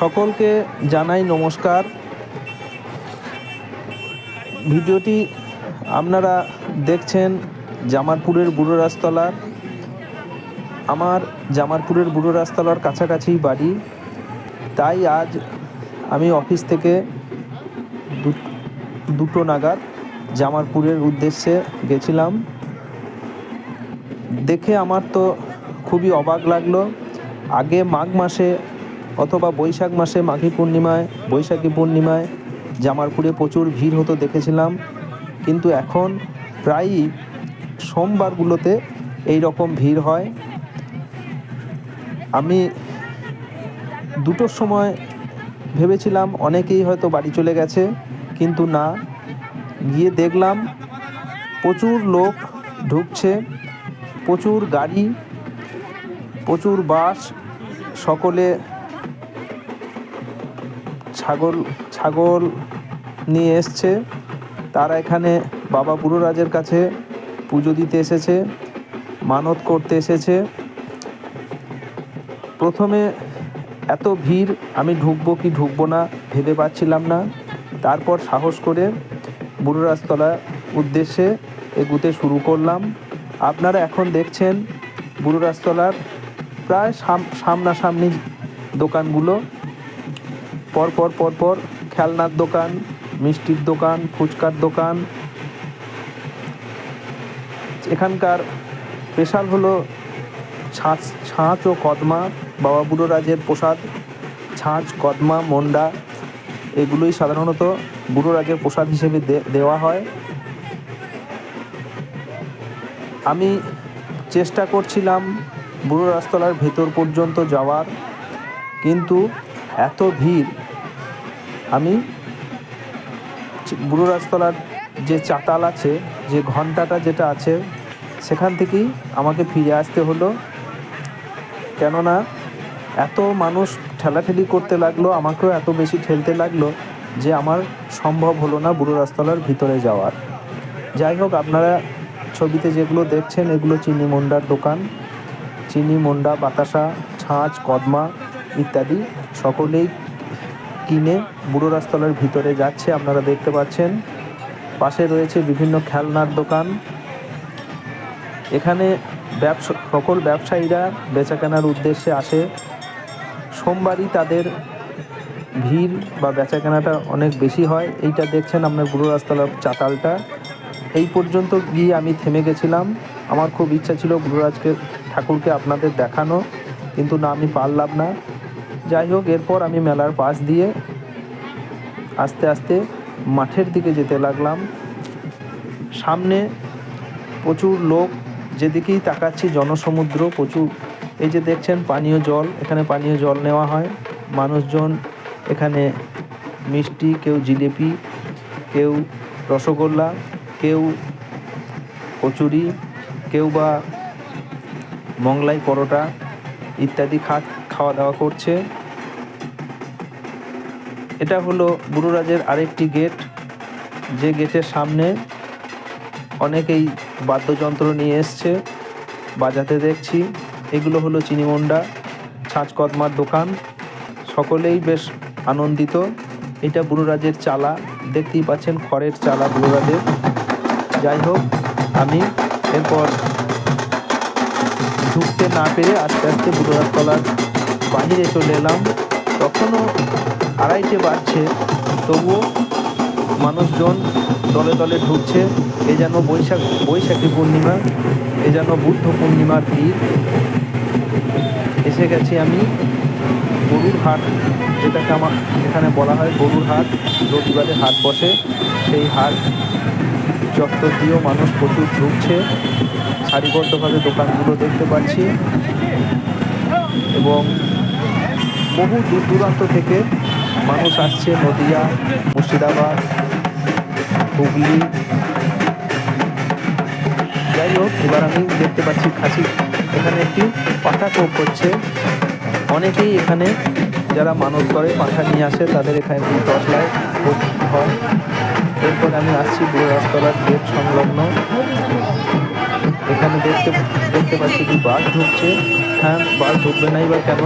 সকলকে জানাই নমস্কার। ভিডিওটি আপনারা দেখছেন জামারপুরের বুড়ো রাজতলার। আমার জামারপুরের বুড়ো রাজতলার কাছাকাছি বাড়ি। তাই আজ আমি অফিস থেকে দুটো নাগাদ জামারপুরের উদ্দেশ্যে গেছিলাম। দেখে আমার তো খুবই অবাক লাগল। আগে মাঘ মাসে অথবা বৈশাখ মাসে মাঘী পূর্ণিমায়, বৈশাখী পূর্ণিমায় জামালপুরে প্রচুর ভিড় হতো দেখেছিলাম। কিন্তু এখন প্রায়ই সোমবারগুলোতে এই রকম ভিড় হয়। আমি দুটোর সময় ভেবেছিলাম অনেকেই হয়তো বাড়ি চলে গেছে, কিন্তু না। গিয়ে দেখলাম প্রচুর লোক ঢুকছে, প্রচুর গাড়ি, প্রচুর বাস, সকলে ছাগল ছাগল নিয়ে এসছে। তারা এখানে বাবা বুড়োরাজের কাছে পুজো দিতে এসেছে, মানত করতে এসেছে। প্রথমে এত ভিড়, আমি ঢুকবো কি ঢুকবো না ভেবে পাচ্ছিলাম না। তারপর সাহস করে বুড়োরাজতলা উদ্দেশ্যে এগুতে শুরু করলাম। আপনারা এখন দেখছেন বুড়োরাজতলার প্রায় সাম- সামনাসামনি দোকানগুলো। পরপর পরপর খেলনার দোকান, মিষ্টির দোকান, ফুচকার দোকান। এখানকার স্পেশাল হলো ছাঁচ ছাঁচ ও কদমা, বাবা বুড়ো রাজের প্রসাদ, ছাঁচ, কদমা, মন্ডা, এগুলোই সাধারণত বুড়ো রাজের প্রসাদ হিসেবে দেওয়া হয়। আমি চেষ্টা করছিলাম বুড়ো রাজতলার ভেতর পর্যন্ত যাওয়ার, কিন্তু এত ভিড় আমি বুড়ো রাজতলার যে চাতাল আছে, যে ঘন্টাটা যেটা আছে, সেখান থেকেই আমাকে ফিরে আসতে হলো। কেননা এত মানুষ ঠেলাঠেলি করতে লাগল, আমাকেও এত বেশি ঠেলতে লাগল যে আমার সম্ভব হলো না বুড়ো রাজতলার ভিতরে যাওয়ার। যাই হোক, আপনারা ছবিতে যেগুলো দেখছেন, এগুলো চিনি মন্ডার দোকান, চিনি মন্ডা, বাতাসা, ছাঁচ, কদমা ইত্যাদি সকলেই কিনে বুড়ো রাজতলার ভিতরে যাচ্ছে, আপনারা দেখতে পাচ্ছেন। পাশে রয়েছে বিভিন্ন খেলনার দোকান। এখানে ব্যবসা, সকল ব্যবসায়ীরা বেচাকেনার উদ্দেশ্যে আসে। সোমবারই তাদের ভিড় বা বেচাকেনাটা অনেক বেশি হয়। এইটা দেখছেন আপনার বুড়ো রাজতলার চাতালটা। এই পর্যন্ত গিয়ে আমি থেমে গেছিলাম। আমার খুব ইচ্ছা ছিল বুড়োরাজকে ঠাকুরকে আপনাদের দেখানো, কিন্তু না, আমি পারলাম না। যাই হোক, এরপর আমি মেলার পাশ দিয়ে আস্তে আস্তে মাঠের দিকে যেতে লাগলাম। সামনে প্রচুর লোক, যেদিকেই তাকাচ্ছি জনসমুদ্র, প্রচুর। এই যে দেখছেন, পানীয় জল, এখানে পানীয় জল নেওয়া হয়। মানুষজন এখানে মিষ্টি, কেউ জিলিপি, কেউ রসগোল্লা, কেউ কচুরি, কেউ বা মোংলাই পরোটা ইত্যাদি খা খাওয়া দাওয়া করছে। এটা হলো বুড়োরাজের আরেকটি গেট। যে গেটের সামনে অনেকেই বাদ্যযন্ত্র নিয়ে এসছে, বাজাতে দেখছি। এগুলো হলো চিনিমন্ডা ছাঁচ কদমার দোকান। সকলেই বেশ আনন্দিত। এটা বুড়োরাজের চালা। দেখতেই পাচ্ছেন খড়ের চালা বুড়োরাজের। যাই হোক, আমি এরপর ঢুকতে না পেরে আস্তে আস্তে বুড়োরাজতলার বাহিরে চলে এলাম। তখনও আড়াইটে বাজছে। তবুও মানুষজন দলে দলে ঢুকছে। এ যেন বৈশাখ, বৈশাখী পূর্ণিমা, এ যেন বুদ্ধ পূর্ণিমার ভিড় এসে গেছি আমি গরুর হাট যেটাকে আমার এখানে বলা হয় গরুর হাট রবিবারে হাট বসে। সেই হাট চত্বর দিয়েও মানুষ প্রচুর ঢুকছে। সারিবদ্ধভাবে দোকানগুলো দেখতে পাচ্ছি। এবং বহু দূর দূরান্ত থেকে মানুষ আসছে, নদিয়া, মুর্শিদাবাদ, হুগলি। যাই হোক, এবার আমি দেখতে পাচ্ছি খাসি। এখানে একটি পাঠা কোপ হচ্ছে। অনেকেই এখানে যারা মানত করে পাঠা নিয়ে আসে, তাদের এখানে ভোগ হয়। এরপর আমি আসছি বুড়ো রাজতলার গেট সংলগ্ন। এখানে দেখতে দেখতে পাচ্ছি কি বাস ঢুকছে। হ্যাঁ বাস ঢুকবে নাই বা কেন?